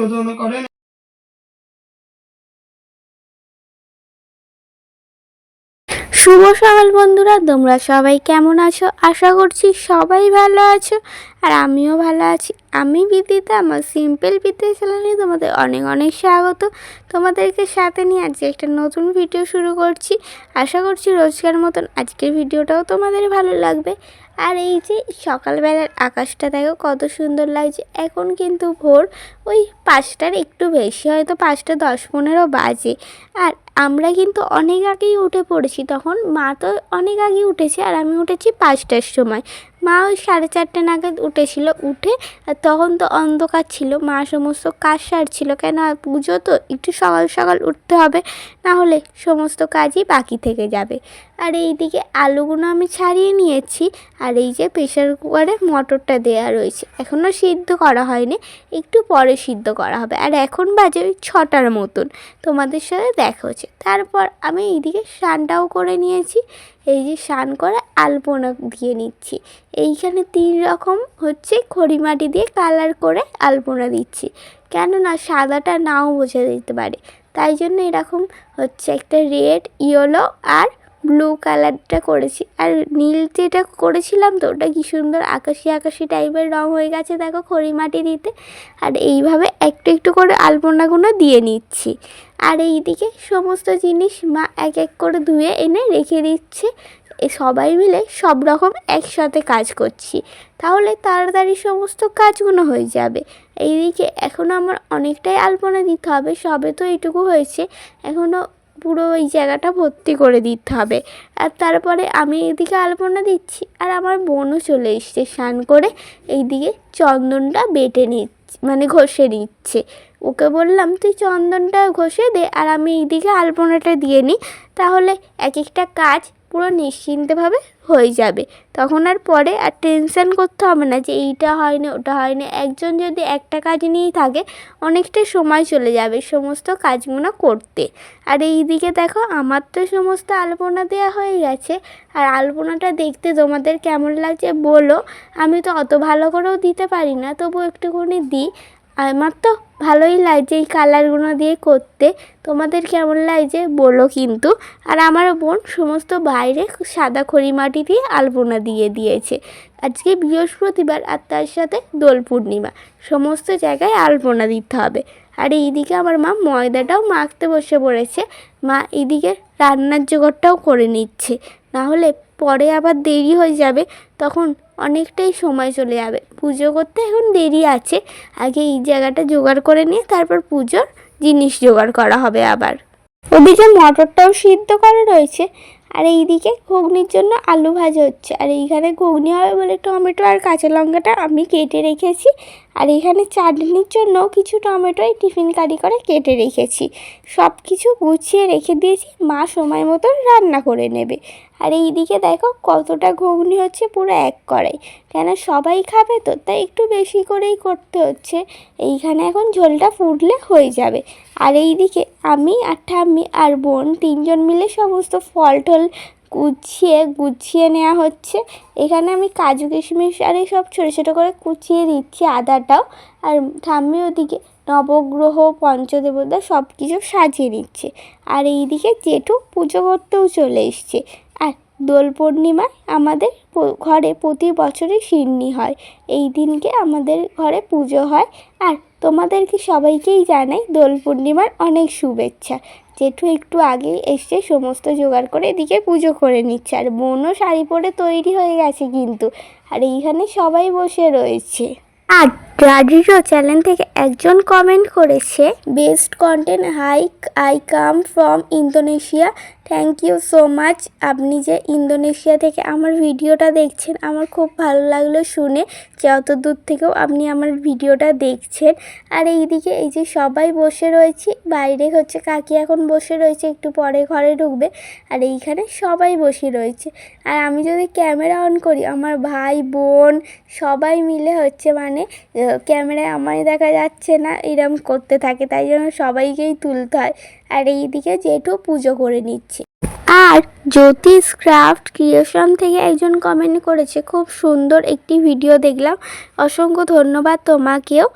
রোদন করেন। শুভ সকাল বন্ধুরা, তোমরা সবাই কেমন আছো? আশা করছি সবাই ভালো আছো, আর আমিও ভালো আছি। আমি বিদিতা, আমার সিম্পল বিদ্যা চ্যানেলে তোমাদের অনেক অনেক স্বাগত। তোমাদেরকে সাথে নিয়ে আজকে একটা নতুন ভিডিও শুরু করছি। আশা করছি রোজকার মতন আজকের ভিডিওটাও তোমাদের ভালো লাগবে। আর এই যে সকালবেলার আকাশটা দেখো কত সুন্দর লাগছে। এখন কিন্তু ভোর ওই পাঁচটার একটু বেশি, হয়তো পাঁচটা দশ পনেরো বাজে। আর আমরা কিন্তু অনেক আগেই উঠে পড়েছি, তখন মা তো অনেক আগে উঠেছে আর আমি উঠেছি পাঁচটার সময়। মা ওই সাড়ে চারটে নাগাদ উঠেছিল, উঠে আর তখন তো অন্ধকার ছিল, মা সমস্ত কাজ সারছিল, কেন পুজো তো একটু সকাল সকাল উঠতে হবে, না হলে সমস্ত কাজই বাকি থেকে যাবে। আর এইদিকে আলুগুলো আমি ছাড়িয়ে নিয়েছি, আর এই যে প্রেশার কুকারে মটরটা দেওয়া রয়েছে, এখনও সিদ্ধ করা হয়নি, একটু পরে সিদ্ধ করা হবে। আর এখন বাজে ওই ছটার মতন, তোমাদের সাথে দেখা হচ্ছে। তারপর আমি এইদিকে স্নানটাও করে নিয়েছি। এই যে স্নান করে আলপনা দিয়ে নিচ্ছি। এইখানে তিন রকম হচ্ছে খড়ি মাটি দিয়ে কালার করে আলপনা দিচ্ছি। কেননা সাদাটা নাও বোঝা দিতে পারে। তাই জন্য এরকম হচ্ছে একটা রেড, ইয়েলো আর ব্লু কালারটা করেছি। আর নীল যেটা করেছিলাম তো, ওটা কি সুন্দর আকাশি আকাশি টাইপের রং হয়ে গেছে দেখো খড়ি মাটি দিতে। আর এইভাবে একটু একটু করে আলপনাগুলো দিয়ে নিচ্ছি। আর এইদিকে সমস্ত জিনিস মা এক এক করে ধুয়ে এনে রেখে দিচ্ছে। সবাই মিলে সব রকম একসাথে কাজ করছি। তাহলে তাড়াতাড়ি সমস্ত কাজগুলো হয়ে যাবে। এইদিকে এখনও আমার অনেকটাই আলপনা দিতে হবে, সবে তো এইটুকু হয়েছে। এখনও পুরো ওই জায়গাটা ভর্তি করে দিতে হবে। আর তারপরে আমি এদিকে আলপনা দিচ্ছি, আর আমার বোনও চলে এসছে স্নান করে। এইদিকে চন্দনটা বেটে নিচ্ছে মানে ঘষে নিচ্ছে। ওকে বললাম, তুই চন্দনটা ঘষে দে, আর আমি এইদিকে আলপনাটা দিয়ে নিই। তাহলে এক একটা কাজ পুরো নিশ্চিন্তভাবে হয়ে যাবে। তখন আর পরে আর টেনশান করতে হবে না যে এইটা হয়নি, ওটা হয়নি। একজন যদি একটা কাজ নিয়েই থাকে, অনেকটা সময় চলে যাবে সমস্ত কাজগুলো করতে। আর এই দিকে দেখো, আমার তো সমস্ত আলপনা দেওয়া হয়ে গেছে। আর আলপনাটা দেখতে তোমাদের কেমন লাগছে বলো। আমি তো অত ভালো করেও দিতে পারি না তবু একটুখানি দিই। আমার তো ভালোই লাগছে এই কালারগুলো দিয়ে করতে। তোমাদের কেমন লাগছে বলো কিন্তু। আর আমার বোন সমস্ত বাইরে সাদা খড়ি মাটি দিয়ে আলপনা দিয়ে দিয়েছে। আজকে বৃহস্পতিবার আর তার সাথে দোল পূর্ণিমা। সমস্ত জায়গায় আলপনা দিতে হবে। আর এইদিকে আমার মা ময়দাটাও মাখতে বসে পড়েছে। মা এইদিকে রান্নার জোগাড়টাও করে নিচ্ছে। না হলে পরে আবার দেরি হয়ে যাবে, তখন অনেকটাই সময় চলে যাবে। পুজো করতে এখন দেরি আছে, আগে এই জায়গাটা জোগাড় করে নিয়ে তারপর পুজোর জিনিস জোগাড় করা হবে আবার। ওদিকে মটরটাও সিদ্ধ করা রয়েছে, আর এইদিকে ঘুগনির জন্য আলু ভাজা হচ্ছে। আর এইখানে ঘুগনি হবে বলে টমেটো আর কাঁচা লঙ্কাটা আমি কেটে রেখেছি আর এখানে চাটনির জন্য কিছু টমেটো টিফিন কারি করে কেটে রেখেছি। সব কিছু গুছিয়ে রেখে দিয়েছি, মা সময় মতো রান্না করে নেবে। আর এই দিকে দেখো কতটা ঘুগনি হচ্ছে পুরো এক কড়াই। কেন সবাই খাবে তো, তাই একটু বেশি করেই করতে হচ্ছে। এইখানে এখন ঝোলটা ফুটলে হয়ে যাবে। আর এই দিকে আমি আর ঠাম্মি আর বোন তিনজন মিলে সমস্ত ফল টল গুছিয়ে গুছিয়ে নেওয়া হচ্ছে। এখানে আমি কাজু, কিশমিশ আর এই সব ছোটো ছোটো করে কুচিয়ে দিচ্ছি আদাটাও। আর ঠাম্মি ওদিকে নবগ্রহ, পঞ্চদেবতা সব কিছু সাজিয়ে নিচ্ছে। আর এইদিকে জেঠু পুজো করতেও চলে এসছে। আর দোল পূর্ণিমায় আমাদের ঘরে প্রতি বছরই সিন্নি হয়। এই দিনকে আমাদের ঘরে পুজো হয়। আর তোমাদেরকে সবাইকেই জানাই দোল পূর্ণিমার অনেক শুভেচ্ছা। জেঠু একটু আগে এসে সমস্ত জোগাড় করে এদিকে পুজো করে নিচ্ছে। আর বোনও শাড়ি পরে তৈরি হয়ে গেছে কিন্তু। আর এইখানে সবাই বসে রয়েছে। আর রাডিরো চ্যানেল থেকে একজন কমেন্ট করেছে best content hike I come from Indonesia thank you so much আপনি যে ইন্দোনেশিয়া থেকে আমার ভিডিওটা দেখছেন আমার খুব ভালো লাগল শুনে। যে অত দূর থেকেও আপনি আমার ভিডিওটা দেখছেন। আর এইদিকে এই যে সবাই বসে রয়েছি বাইরে হচ্ছে কাকি এখন বসে রয়েছে, একটু পরে ঘরে ঢুকবে, আর এইখানে সবাই বসে রয়েছে। আর আমি যদি ক্যামেরা অন করি, আমার ভাই, বোন সবাই মিলে হচ্ছে মানে ক্যামেরায় আমায় দেখা যাচ্ছে না, এরম করতে থাকে, তাই জন্য সবাইকেই তুলতে হয়। আর এইদিকে জেঠু পুজো করে নিচ্ছে। আর জ্যোতিষ ক্রাফট ক্রিয়েশন থেকে একজন কমেন্ট করেছে, খুব সুন্দর একটি ভিডিও দেখলাম। অসংখ্য ধন্যবাদ তোমাকেও।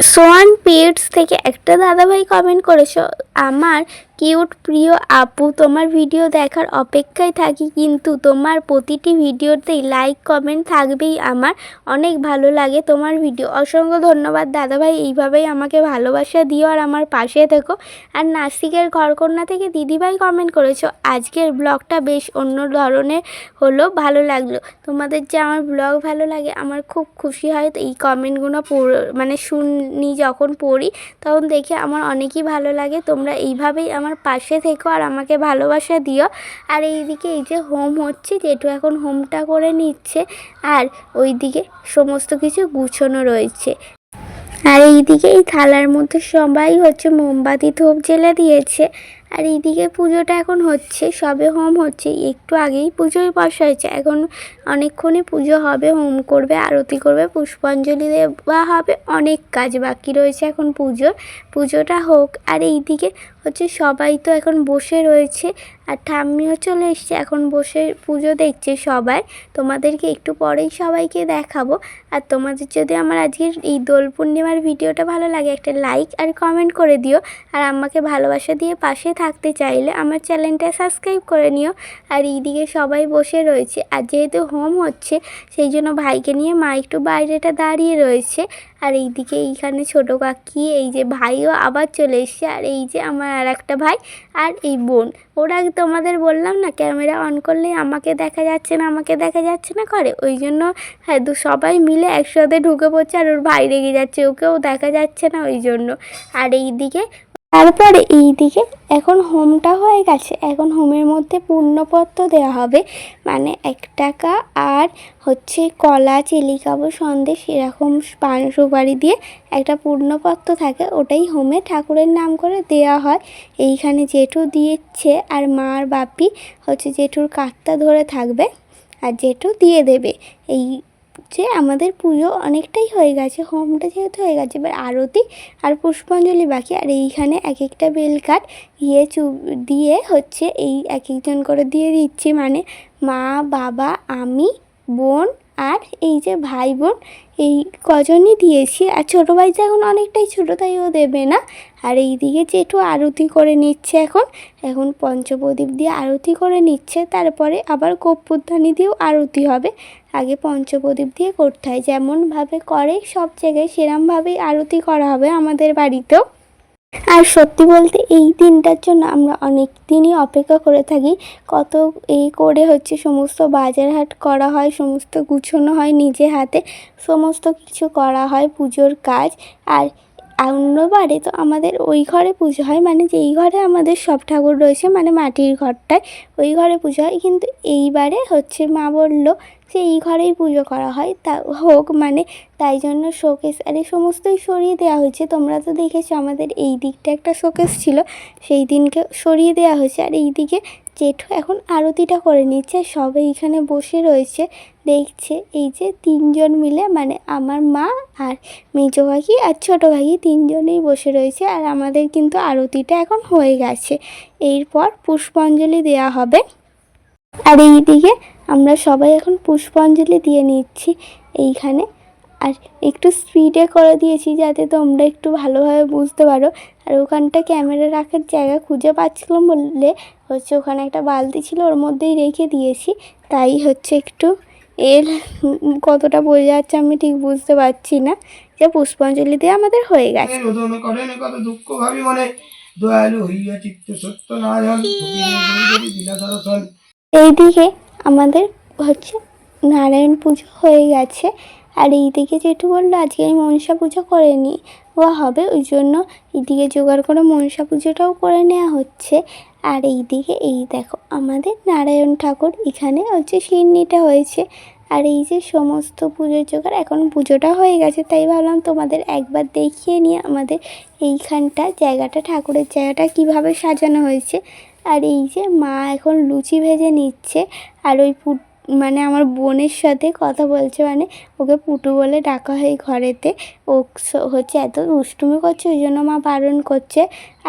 সোয়ান পিডস থেকে একটা দাদাভাই কমেন্ট করেছ। আমার কিউট প্রিয় আপু, তোমার ভিডিও দেখার অপেক্ষায় থাকি, কিন্তু তোমার প্রতিটি ভিডিওতেই লাইক কমেন্ট থাকবেই আমার। অনেক ভালো লাগে তোমার ভিডিও অসংখ্য ধন্যবাদ দাদাভাই, এইভাবেই আমাকে ভালোবাসা দিও আর আমার পাশে থেকো। আর নাসিকের ঘরকন্যা থেকে দিদিভাই কমেন্ট করেছ, আজকের ব্লগটা বেশ অন্য ধরনের হলো, ভালো লাগল। তোমাদের যে আমার ব্লগ ভালো লাগে, আমার খুব খুশি হয় তো এই কমেন্টগুলো মানে শুনি যখন পড়ি, তখন দেখে আমার অনেকই ভালো লাগে। তোমরা এইভাবেই আমার পাশে থেকো আর আমাকে ভালোবাসা দিও। আর এইদিকে এই যে হোম হচ্ছে, জেঠু এখন হোমটা করে নিচ্ছে আর ওইদিকে সমস্ত কিছু গুছোনো রয়েছে। আর এইদিকে এই থালার মধ্যে সবাই হচ্ছে মোমবাতি ধূপ জেলে দিয়েছে। আর এইদিকে পুজোটা এখন হচ্ছে, সবে হোম হচ্ছে, একটু আগেই পুজোয় বসা হয়েছে এখন অনেকক্ষণে পুজো হবে, হোম করবে, আরতি করবে, পুষ্পাঞ্জলি দেওয়া হবে, অনেক কাজ বাকি রয়েছে এখন পুজোর। পুজোটা হোক, আর এইদিকে হচ্ছে সবাই তো এখন বসে রয়েছে, আর ঠাম্মিও চলে এসছে, এখন বসে পুজো দেখছে সবাই। তোমাদেরকে একটু পরেই সবাইকে দেখাবো, আর তোমাদের যদি আমার আজকের এই দোল পূর্ণিমার ভিডিওটা ভালো লাগে, একটা লাইক আর কমেন্ট করে দিও, আর আমাকে ভালোবাসা দিয়ে পাশে থাকতে চাইলে আমার চ্যানেলটা সাবস্ক্রাইব করে নিও। আর এইদিকে সবাই বসে রয়েছে, আর যেহেতু হোম হচ্ছে, সেই জন্য ভাইকে নিয়ে মা একটু বাইরেটা দাঁড়িয়ে রয়েছে। আর এইদিকে এইখানে ছোটো কাকি, এই যে ভাইও আবার চলে এসছে, আর এই যে আমার আর একটা ভাই আর এই বোন। ওরা তোমাদের বললাম না, ক্যামেরা অন করলে আমাকে দেখা যাচ্ছে না, আমাকে দেখা যাচ্ছে না করে। ওই জন্য হ্যাঁ সবাই মিলে একসাথে ঢুকে পড়ছে, আর ওর ভাই রেগে যাচ্ছে, ওকেও দেখা যাচ্ছে না ওই জন্য। আর এইদিকে তারপরে এইদিকে এখন হোমটা হয়ে গেছে। এখন হোমের মধ্যে পূর্ণপত্র দেওয়া হবে। মানে এক টাকা আর হচ্ছে কলা, চিলিকাবো, সন্দেশ এরকম পান সুপারি দিয়ে একটা পূর্ণপত্র থাকে। ওটাই হোমে ঠাকুরের নাম করে দেওয়া হয়। এইখানে জেঠু দিয়েছে আর মা আর বাপি হচ্ছে জেঠুর কাঠটা ধরে থাকবে আর জেঠু দিয়ে দেবে। এই যে আমাদের পুজো অনেকটাই হয়ে গেছে, হোমটা যেহেতু হয়ে গেছে, এবার আরতি আর পুষ্পাঞ্জলি বাকি। আর এইখানে এক একটা বেলকাঠ ইয়ে চু, দিয়ে হচ্ছে এই এক একজন করে দিয়ে দিচ্ছি। মানে মা, বাবা, আমি, বোন আর এই যে ভাই, বোন, এই কজনই দিয়েছি। আর ছোটো ভাইটা এখন অনেকটাই ছোটো, তাই ও দেবে না। আর এইদিকে জেঠু আরতি করে নিচ্ছে এখন। এখন পঞ্চপ্রদীপ দিয়ে আরতি করে নিচ্ছে। তারপরে আবার কর্পূরদানি দিয়েও আরতি হবে। আগে পঞ্চপ্রদীপ দিয়ে করতে হয়। যেমনভাবে করে, সব জায়গায় সেরমভাবেই আরতি করা হবে আমাদের বাড়িতেও। আর সত্যি বলতে এই দিনটার জন্য আমরা অনেক দিনই অপেক্ষা করে থাকি। কত এই করে হচ্ছে সমস্ত বাজার হাট করা হয়, সমস্ত গুছোনো হয় নিজে হাতে, সমস্ত কিছু করা হয়, পুজোর কাজ। আর অন্যবারে তো আমাদের ওই ঘরে পুজো হয় মানে যেই ঘরে আমাদের সব ঠাকুর রয়েছে মানে মাটির ঘরটায়, ওই ঘরে পুজো হয়। কিন্তু এইবারে হচ্ছে মা বলল যে এই ঘরেই পুজো করা হয়। তা হোক মানে তাই জন্য শোকেস আর এই সমস্তই সরিয়ে দেওয়া হয়েছে। তোমরা তো দেখেছ আমাদের এই দিকটা একটা শোকেস ছিল। সেই দিনকে সরিয়ে দেওয়া হয়েছে। আর এই দিকে জেঠু এখন আরতিটা করে নিচ্ছে। সবাই এখানে বসে রয়েছে। দেখছে এই যে তিনজন মিলে মানে আমার মা আর মেজো কাকি আর ছোটো কাকি তিনজনেই বসে রয়েছে। আর আমাদের কিন্তু আরতিটা এখন হয়ে গেছে। এরপর পুষ্পাঞ্জলি দেওয়া হবে। আর এইদিকে আমরা সবাই এখন পুষ্পাঞ্জলি দিয়ে নিচ্ছি এইখানে। আর একটু স্পিডে করে দিয়েছি যাতে তোমরা একটু ভালোভাবে বুঝতে পারো। আর ওখানটা ক্যামেরা রাখার জায়গা খুঁজে পাচ্ছিলাম বললে হচ্ছে ওখানে একটা বালতি ছিল ওর মধ্যেই রেখে দিয়েছি। তাই হচ্ছে একটু এর কতটা বোঝা যাচ্ছে আমি ঠিক বুঝতে পারছি না। যে পুষ্পাঞ্জলি দিয়ে আমাদের হয়ে গেছে। রোদন করেন কত দুঃখ ভাবি মনে। দয়ালু হইয়া চিত্ত সত্য নারায়ণ এইদিকে আমাদের হচ্ছে নারায়ণ পুজো হয়ে গেছে। আর এইদিকে যেটু বলল, আজকে আমি মনসা পুজো করে নি ও হবে, ওই জন্য এইদিকে জোগাড় করে মনসা পুজোটাও করে নেওয়া হচ্ছে। আর এইদিকে এই দেখো, আমাদের নারায়ণ ঠাকুর এখানে হচ্ছে সিন্নিটা হয়েছে। আর এই যে সমস্ত পুজোর জোগাড়, এখন পুজোটা হয়ে গেছে, তাই ভাবলাম তোমাদের একবার দেখিয়ে নিয়ে আমাদের এইখানটা জায়গাটা, ঠাকুরের জায়গাটা কীভাবে সাজানো হয়েছে। আর এই যে মা এখন লুচি ভেজে নিচ্ছে আর ওই পুট মানে আমার বোনের সাথে কথা বলছে মানে ওকে পুটু বলে ডাকা হয় ঘরেতে। ও হচ্ছে এত দুষ্টুমি করছে, ওই জন্য মা বারণ করছে।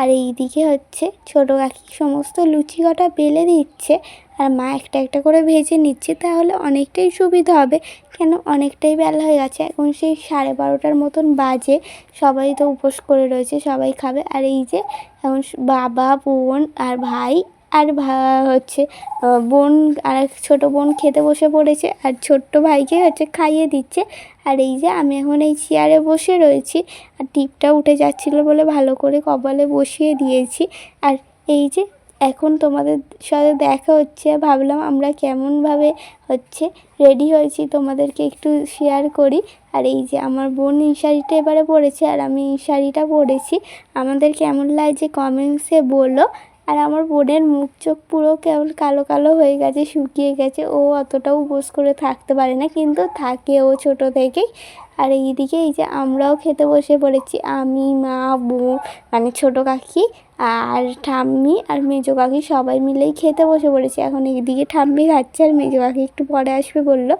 আর এইদিকে হচ্ছে ছোটো কাকি সমস্ত লুচি কটা বেলে দিচ্ছে। আর মা একটা একটা করে ভেজে নিচ্ছে, তাহলে অনেকটাই সুবিধা হবে। কেন? অনেকটাই বেলা হয়ে গেছে, এখন সেই সাড়ে বারোটার মতন বাজে। সবাই তো উপোস করে রয়েছে, সবাই খাবে। আর এই যে এখন বাবা, বোন আর ভাই আর হচ্ছে বোন, আর এক ছোটো বোন খেতে বসে পড়েছে, আর ছোট্ট ভাইকে হচ্ছে খাইয়ে দিচ্ছে। আর এই যে আমি এখন এই চেয়ারে বসে রয়েছি, আর টিপটা উঠে যাচ্ছিল বলে ভালো করে কপালে বসিয়ে দিয়েছি। আর এই যে এখন তোমাদের সাথে দেখা হচ্ছে, ভাবলাম আমরা কেমনভাবে হচ্ছে রেডি হয়েছি তোমাদেরকে একটু শেয়ার করি। আর এই যে আমার বোন এই শাড়িটা এবারে পরেছে, আর আমি এই শাড়িটা পরেছি। আমাদের কেমন লাগছে কমেন্টসে বলো। আর আমার বোনের মুখ চোখ পুরো কেমন কালো কালো হয়ে গেছে, শুকিয়ে গেছে। ও অতটাও উপোস করে থাকতে পারে না, কিন্তু থাকে ও ছোটো থেকেই। আর এইদিকে এই যে আমরাও খেতে বসে পড়েছি, আমি, মা, বউ মানে ছোটো কাকি আর ঠাম্মি আর মেজো কাকি সবাই মিলেই খেতে বসে পড়েছি। এখন এইদিকে ঠাম্মি খাচ্ছে আর মেজো কাকি একটু পরে আসবে বলল।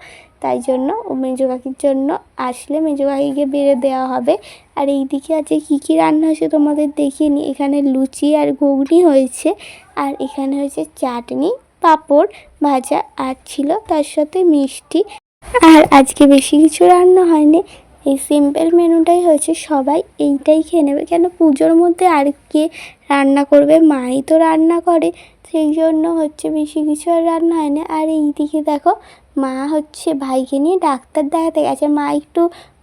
তাই জন্য ও মেজো কাকির জন্য আসলে মেজো কাকিকে বেড়ে দেওয়া হবে। আর এইদিকে আছে কী কী রান্না হয়েছে তোমাদের দেখিয়ে নিই এখানে লুচি আর ঘুগনি হয়েছে। আর এখানে হয়েছে চাটনি, পাঁপড় ভাজা আর ছিল তার সাথে মিষ্টি। আর আজকে বেশি কিছু রান্না হয়নি। এই সিম্পল মেনুটাই হয়েছে। সবাই এইটাই খেয়ে নেবে। কেন পুজোর মধ্যে আর কে রান্না করবে? মাই তো রান্না করে। সেই জন্য হচ্ছে বেশি কিছু আর রান্না হয় না। আর এইদিকে দেখো, মা হচ্ছে ভাইকে নিয়ে ডাক্তার দেখাতে গেছে। মা একটু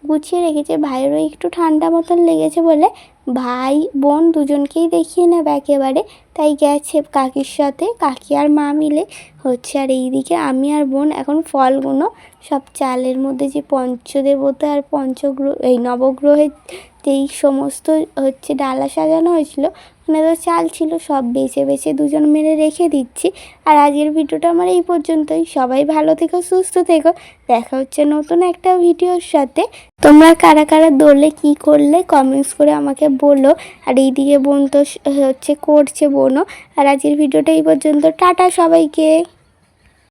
গুছিয়ে রেখেছে, ভাইয়েরও একটু ঠান্ডা মতন লেগেছে বলে ভাই, বোন দুজনকেই দেখিয়ে নেবে একেবারে। তাই গেছে কাকির সাথে, কাকি আর মা মিলে হচ্ছে। আর এইদিকে আমি আর বোন এখন ফলগুলো সব চালের মধ্যে যে পঞ্চদেবতা আর পঞ্চগ্রহ, এই নবগ্রহের যেই সমস্ত হচ্ছে ডালা সাজানো হয়েছিল মানে তো চাল ছিল, সব বেছে বেছে দুজন মিলে রেখে দিচ্ছি। আর আজকের ভিডিওটা আমার এই পর্যন্তই। সবাই ভালো থেকো, সুস্থ থেকো। দেখা হচ্ছে নতুন একটা ভিডিওর সাথে। তোমরা কারা কারা দোলে কি করলে কমেন্টস করে আমাকে বলো। আর এইদিকে বোন তো হচ্ছে করছে বোনও। আর আজকের ভিডিওটা এই পর্যন্ত। টাটা সবাইকে।